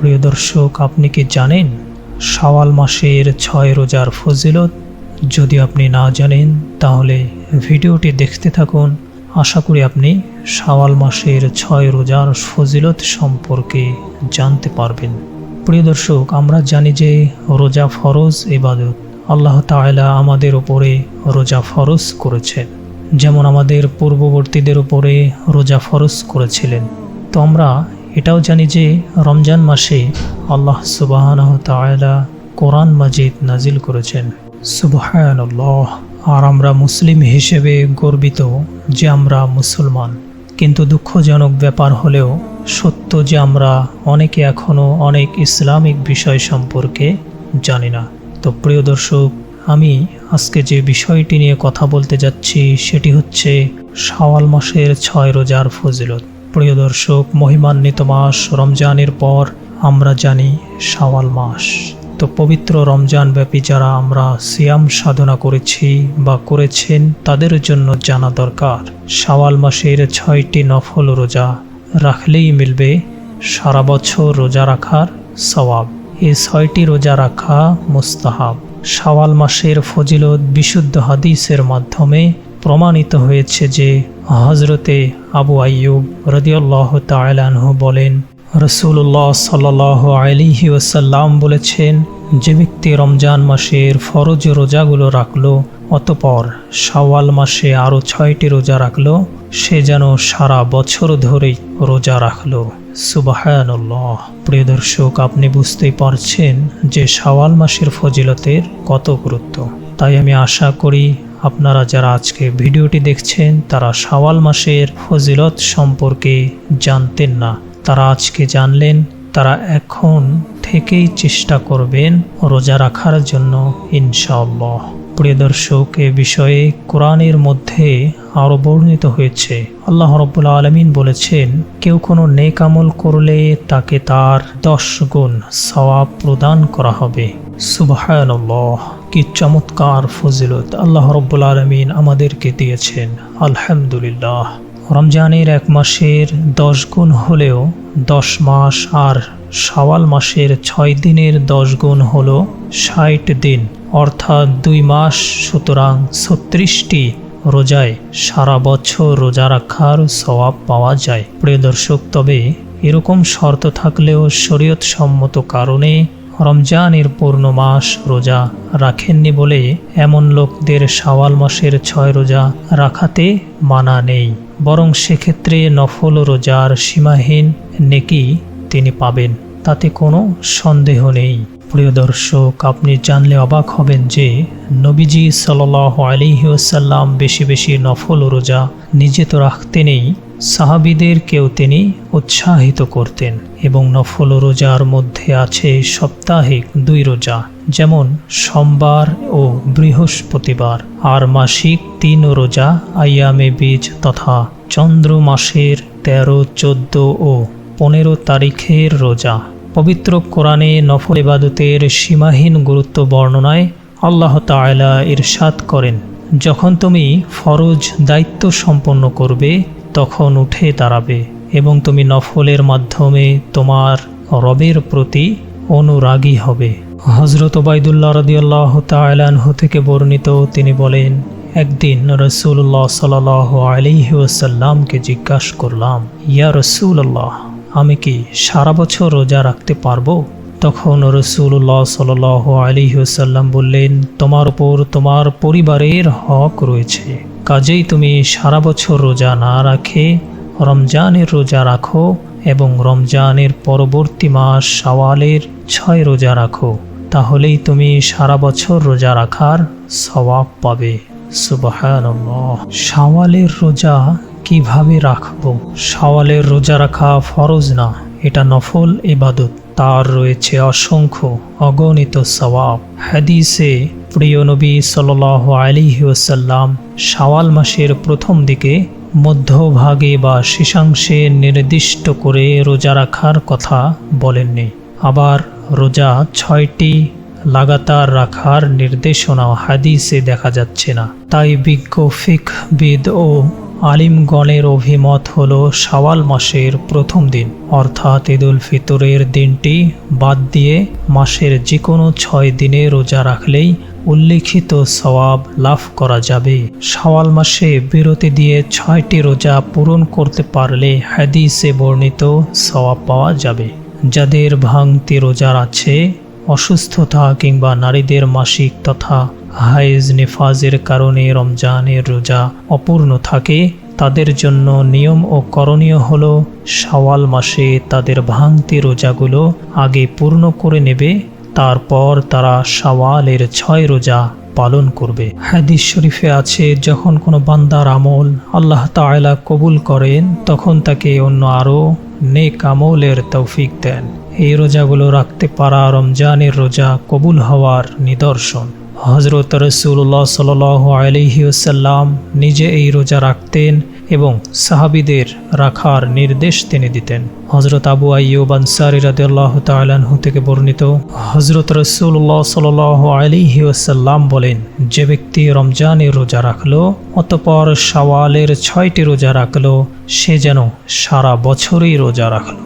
প্রিয় দর্শক, আপনি কি জানেন শাওয়াল মাসের ছয় রোজার ফজিলত? যদি আপনি না জানেন, তাহলে ভিডিওটি দেখতে থাকুন। আশা করি আপনি শাওয়াল মাসের ছয় রোজার ফজিলত সম্পর্কে জানতে পারবেন। প্রিয় দর্শক, আমরা জানি যে রোজা ফরজ ইবাদত। আল্লাহ তাআলা আমাদের উপরে রোজা ফরজ করেছেন। যেমন আমাদের পূর্ববর্তীদের উপরে রোজা ফরজ করেছিলেন। তো আমরা এটাও জানি যে রমজান মাসে আল্লাহ তাআলা কোরআন মাজিদ নাজিল করেছেন। সুবাহানল্লাহ, আর আমরা মুসলিম হিসেবে গর্বিত যে আমরা মুসলমান। কিন্তু দুঃখজনক ব্যাপার হলেও সত্য যে আমরা অনেকে এখনও অনেক ইসলামিক বিষয় সম্পর্কে জানি না। তো প্রিয় দর্শক, আমি আজকে যে বিষয়টি নিয়ে কথা বলতে যাচ্ছি সেটি হচ্ছে শাওয়াল মাসের ছয় রোজার ফজিলত। প্রিয় দর্শক, মহিমান্বিত মাস, রমজানের পর আমরা জানি শাওয়াল মাস। তো পবিত্র রমজান ব্যাপী যারা আমরা সিয়াম সাধনা করেছি বা করেছেন, তাদের জন্য জানা দরকার, শাওয়াল মাসের ছয়টি নফল রোজা রাখলেই মিলবে সারা বছর রোজা রাখার সওয়াব। এই ছয়টি রোজা রাখা মুস্তাহাব। শাওয়াল মাসের ফজিলত বিশুদ্ধ হাদিসের মাধ্যমে প্রমাণিত হয়েছে যে হজরতে আবু আইয়ুব রদিয়াল্লাহ তালানহু বলেন রসুল্লাহ সাল আলিহি ওসাল্লাম বলেছেন, যে ব্যক্তি রমজান মাসের ফরজ রোজাগুলো রাখল, অতপর শাওয়াল মাসে আরও ছয়টি রোজা রাখল সে যেন সারা বছর ধরেই রোজা রাখল। সুবাহানুল্লাহ। প্রিয় দর্শক, আপনি বুঝতেই পারছেন যে শাওয়াল মাসের ফজিলতের কত গুরুত্ব। তাই আমি আশা করি আপনারা যারা আজকে ভিডিওটি দেখছেন, তারা শাওয়াল মাসের ফজিলত সম্পর্কে জানতেন না। তারা আজকে জানলেন, তারা এখন থেকেই চেষ্টা করবেন রোজা রাখার জন্য, ইনশাআল্লাহ। প্রিয় দর্শক এ বিষয়ে কোরআনের মধ্যে আরও বর্ণিত হয়েছে। আল্লাহ রব্বুল আলমিন বলেছেন, কেউ কোনো নেক আমল করলে তাকে তার দশ গুণ সওয়াব প্রদান করা হবে। সুবাহানল্লাহ, কি চমৎকার ফজিলত আল্লাহ রব্বুল আলমিন আমাদেরকে দিয়েছেন। আলহামদুলিল্লাহ। রমজানের এক মাসের দশ গুণ হলেও দশ মাস আর শাওয়াল মাসের ছয় দিনের দশ গুণ হল ষাট দিন। অর্থাৎ দুই মাস, সুতরাং ছত্রিশটি রোজায় সারা বছর রোজা রাখার স্বভাব পাওয়া যায়। প্রিয় দর্শক, তবে এরকম শর্ত থাকলেও শরীয়ত সম্মত কারণে রমজানের পূর্ণ মাস রোজা রাখেননি বলে এমন লোকদের শাওয়াল মাসের ছয় রোজা রাখাতে মানা নেই। বরং সেক্ষেত্রে নফল রোজার সীমাহীন নেকি তিনি পাবেন, তাতে কোনো সন্দেহ নেই। প্রিয় দর্শক, আপনি জানলে অবাক হবেন যে নবীজি সাল আলিহাসাল্লাম বেশি বেশি নফল রোজা নিজে তো রাখতেনই সাহাবিদের কেউ তিনি উৎসাহিত করতেন এবং নফল রোজার মধ্যে আছে সাপ্তাহিক দুই রোজা, যেমন সোমবার ও বৃহস্পতিবার, আর মাসিক তিন রোজা আয়ামে বীজ তথা চন্দ্র মাসের তেরো, চোদ্দ ও পনেরো তারিখের রোজা। পবিত্র কোরআনে নফল ইবাদতের সীমাহীন গুরুত্ব বর্ণনায় আল্লাহ তায়লা ইরশাদ করেন, যখন তুমি ফরজ দায়িত্ব সম্পন্ন করবে, তখন উঠে দাঁড়াবে এবং তুমি নফলের মাধ্যমে তোমার রবের প্রতি অনুরাগী হবে। হজরত ওবায়দুল্লাহ রদিয়াল্লাহ তালাহ থেকে বর্ণিত তিনি বলেন, একদিন রসুল্লাহ সাল আলিহি ওসাল্লামকে জিজ্ঞাসা করলাম, ইয়া রসুল্লাহ আমি কি সারা বছর রোজা রাখতে পারব? তখন রসুল্লাহ সাল আলী হুসাল্লাম বললেন, তোমার উপর তোমার পরিবারের হক রয়েছে। কাজেই তুমি সারা বছর রোজা না রাখে, রমজানের রোজা রাখো এবং রমজানের পরবর্তী মাস সওয়ালের ছয় রোজা রাখো। তাহলেই তুমি সারা বছর রোজা রাখার সওয়াব পাবে। সুবাহ সওয়ালের রোজা কীভাবে রাখব? সওয়ালের রোজা রাখা ফরজ না, এটা নফল ইবাদত। তার রয়েছে অসংখ্য অগণিত সওয়াব। হাদিসে প্রিয় নবী সাল আলী ওসাল্লাম শাওয়াল মাসের প্রথম দিকে মধ্যভাগে বা শেষাংশে নির্দিষ্ট করে রোজা রাখার কথা বলেননি। আবার রোজা ছয়টি লাগাতার রাখার নির্দেশনা হাদিসে দেখা যাচ্ছে না। তাই বিজ্ঞ ফিকবিদ ও আলিমগণের অভিমত হল শাওয়াল মাসের প্রথম দিন। অর্থাৎ ঈদুল ফিতরের দিনটি বাদ দিয়ে মাসের যে কোনো ছয় দিনে রোজা রাখলেই উল্লিখিত সওয়াব লাভ করা যাবে। শাওয়াল মাসে বিরতি দিয়ে ছয়টি রোজা পূরণ করতে পারলে হাদিসে বর্ণিত সওয়াব পাওয়া যাবে। যাদের ভাঙতি রোজার আছে, অসুস্থতা কিংবা নারীদের মাসিক তথা হাইজ নিফাজের কারণে রমজানের রোজা অপূর্ণ থাকে, তাদের জন্য নিয়ম ও করণীয় হল শাওয়াল মাসে তাদের ভাঙতি রোজাগুলো আগে পূর্ণ করে নেবে, তারপর তারা শাওয়ালের ছয় রোজা পালন করবে। হাদিস শরীফে আছে, যখন কোনো বান্দার আমল আল্লাহ তাআলা কবুল করেন, তখন তাকে অন্য আরও নেক আমলের তৌফিক দেন। এই রোজাগুলো রাখতে পারা রমজানের রোজা কবুল হওয়ার নিদর্শন। হজরত রসুল্লাহ সাল আলহিউসাল্লাম নিজে এই রোজা রাখতেন এবং সাহাবিদের রাখার নির্দেশ তিনি দিতেন। হজরত আবু আইয়ুব আনসারি রাদিয়াল্লাহ তালাহু থেকে বর্ণিত হজরত রসুল্লাহ সাল আলিহাসাল্লাম বলেন, যে ব্যক্তি রমজানের রোজা রাখল, অতপর সওয়ালের ছয়টি রোজা রাখল, সে যেন সারা বছরই রোজা রাখল।